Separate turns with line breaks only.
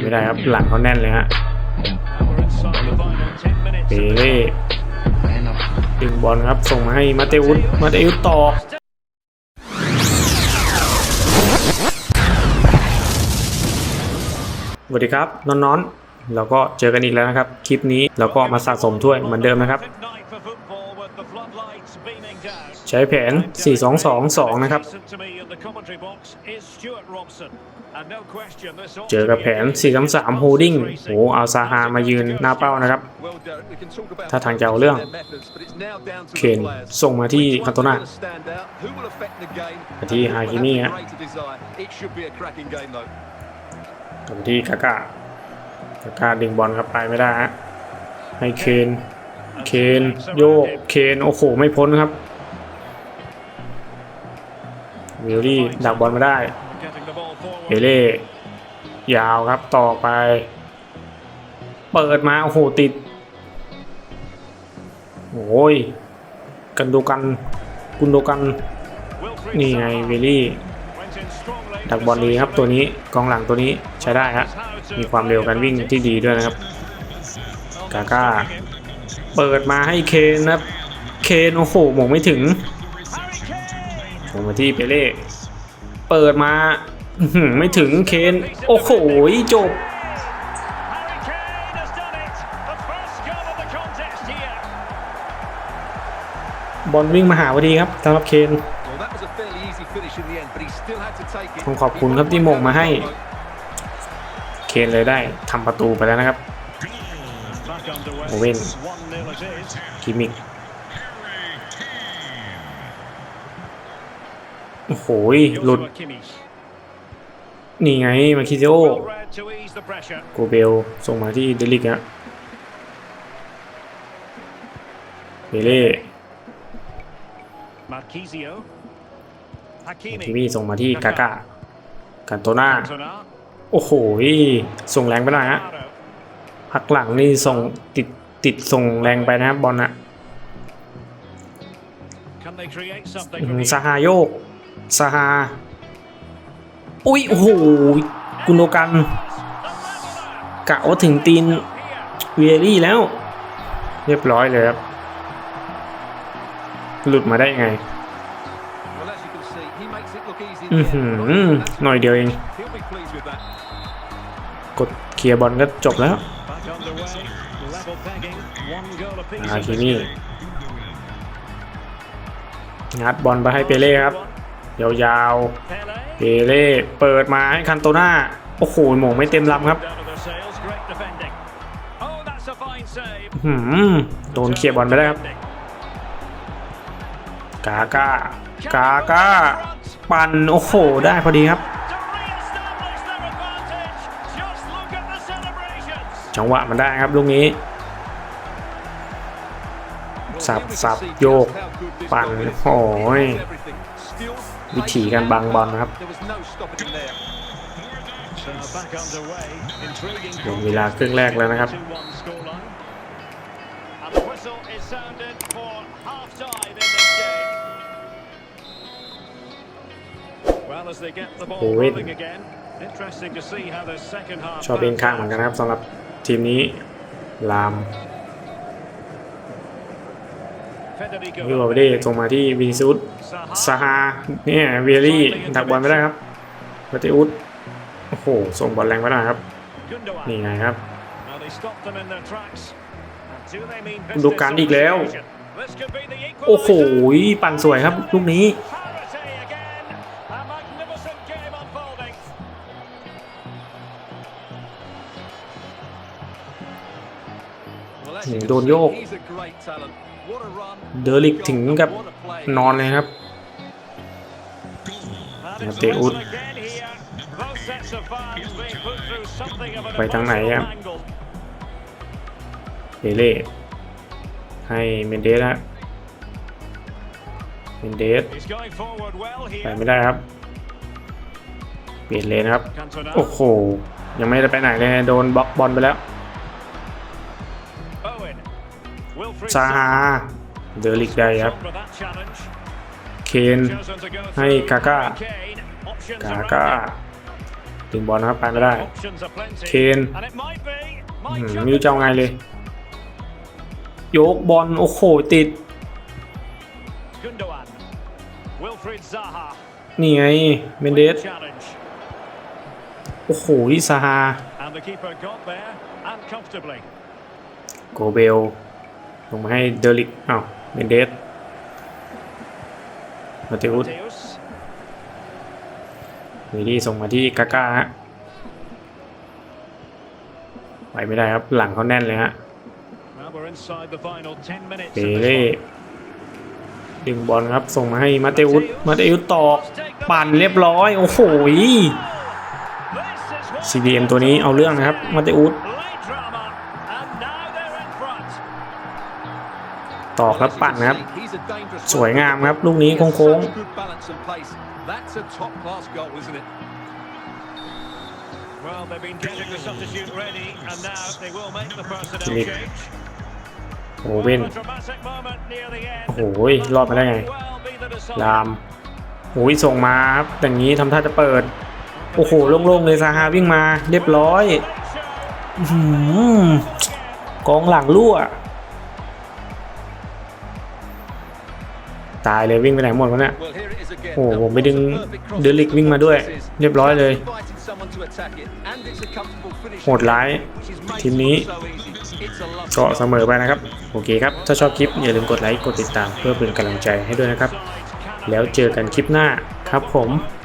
ไม่ได้ครับ หลังเขาแน่นเลยฮะเปเล่ดึงบอลครับ ส่งมาให้มาเตอุสมาเตอุสต่อสวัสดีครับน้อนๆเราก็เจอกันอีกแล้วนะครับ คลิปนี้เราก็มาสะสมถ้วยเหมือนเดิมนะครับ ใช้แผน 4-2-2-2 นะครับ เจอกับแผน 4-3-3 holding โอ้เอาซาฮามายืนหน้าเป้านะครับ ถ้าทางจะเอาเรื่อง เคนส่งมาที่คันโตนามาที่ฮาคิมิฮะกลับมาที่กาก้ากาก้าดึงบอลครับไปไม่ได้ฮะให้เคน เคนโยก เคน โอ้โห ไม่พ้นครับ วิลลี่ดักบอลมาได้ เอเล่ ยาวครับต่อไป เปิดมา โอ้โห ติด โอ้ย กันดูกัน กุนดูกัน นี่ไงวิลลี่ ดักบอลดีครับตัวนี้ กองหลังตัวนี้ใช้ได้ฮะมีความเร็วการวิ่งที่ดีด้วยนะครับ กาก้า เปิดมาให้เคนนะครับ เคนโอ้โหหมงไม่ถึง ลงมาที่เปเล่เปิดมาไม่ถึงเคนโอ้โหจบบอลวิ่งมาหาพอดีครับสำหรับเคนต้องขอบคุณครับที่มงมาให้ เคนเลยได้ทำประตูไปแล้วนะครับโอเว่นคิมิก โอ้โหหลุด นี่ไง มาคิซิโอโกเบล ส่งมาที่เดลิกฮะเบเล่
Marquisio.
คิ
Hakimi.
มี่ส่งมาที่กาก้ากันโตนา
Cantona.
โอ้โห ส่งแรงไปหน่อยฮะพักหลังนี่ส่งติดติดส่งแรงไปนะครับบอลนะ
Can they create
อื้
something
อ
from
หือ
the
ซาฮาโยก ซาฮาอุ้ยโอ้โหกุนโดกัน กะว่าถึงตีนเวียรี่แล้ว เรียบร้อยเลยครับ หลุดมาได้ยังไงอือหือหน่อยเดียวเอง กดเคลียร์บอลก็จบแล้วอา
in
คิ
this
มี่
game.
งัดบอลไปให้เปเล่ครับ ยาวๆเปเล่เปิดมาให้คันโตนาโอ้โหหมงไม่เต็มลำครับหืมโดนเคลียร์บอลไปแล้วครับ กาก้ากาก้าปั่นโอ้โห ได้พอดีครับ จังหวะมันได้ครับลูกนี้ สับสับโยก ปั่นโอ้ย วิธีการบังบอลนะครับ
So back underway. Intriguing
หมดเวลาครึ่งแรกแล้วนะครับ
2-1 scoreline. And the whistle is sounded for half-time in this game. Well, as they get the ball
Owen.
rolling again, interesting to see how the second half
ชอบเองข้างเหมือนกันนะครับสำหรับทีมนี้ลาม วิวอได้ส่งมาที่วินซู
ด
ซาฮาเนี่ยเวลี่ดักบอลไม่ได้ครับมาติอุดโอ้โห ส่งบอลแรงไม่ได้ครับ นี่ไงครับ ดูการอีกแล้ว โอ้โห ปั่นสวยครับลูกนี้โดนโยก เดลิกถึงกับนอนเลยครับ
เตอุด
ไปทางไหนค
รับ
เอเล่ให้เมนเดสฮะเมนเดสไปไม่ได้ครับ เปลี่ยนเลนครับ โอ้โห ยังไม่ได้ไปไหนเลย โดนบล็อกบอลไปแล้ว ซาฮาเดอริกได้ครับ
Zaha with that challenge.
เคน
Chosen to go
Hey,
through
Kaká.
Harry Kane. Options
กา
around
ก้า
him.
ดึงบอลนะครับไปไม่ได้
Options are plenty.
Kane.
And it might be.
อื
Might
ม
just
ไม่รู้จะเอาไงเลยโยกบอลโอ้โหติด
Gundogan. Wilfried Zaha.
นี่ไงเมนเดส
Challenge.
โอ้โหซาฮา
And the keeper got there and comfortably.
โกเบล ลงมาให้เดลิกอ้าวเมนเดสมาเตอุสเวดี้ส่งมาที่กาก้าฮะไปไม่ได้ครับหลังเขาแน่นเลยฮะเปเล่ดึงบอลครับ ส่งมาให้มาเตอุสมาเตอุสตอกปั่นเรียบร้อย โอ้โห CDM ตัวนี้เอาเรื่องนะครับ มาเตอุส ตอกแล้วปั่นนะครับ สวยงามครับ ลูกนี้โค้ง
That's a top class goal, isn't it?
Well, they've been getting the substitute ready, and now they will make the personnel
Philip.
change.
ๆโอ้โหเว้น
Well, a dramatic moment near the end.
โอ้โหรอดมาได้ไง
Well be the decider.
ลามโอ้ยส่งมาครับอย่างนี้ทำท่าจะเปิด โอ้โหโล่งๆเลยซาฮาวิ่งมา เรียบร้อยอื้อหือกองหลังรั่ว ตายเลยวิ่งไปไหนหมดวะเนี่ย
Well, here it is again.
โอ้โห
Now,
ผมไป
what
ดึง
a perfect cross
เดลิกวิ่งมาด้วย
this is.
เรียบร้อยเลย
Inviting someone to attack it, and it's a comfortable finish
โหดร้าย
which is making
ทีมนี้
it so easy. It's a lovely
ก็
goal.
เสมอไปนะครับ โอเคครับ ถ้าชอบคลิปอย่าลืมกดไลค์กดติดตามเพื่อเป็นกำลังใจให้ด้วยนะครับ แล้วเจอกันคลิปหน้าครับผม
Well,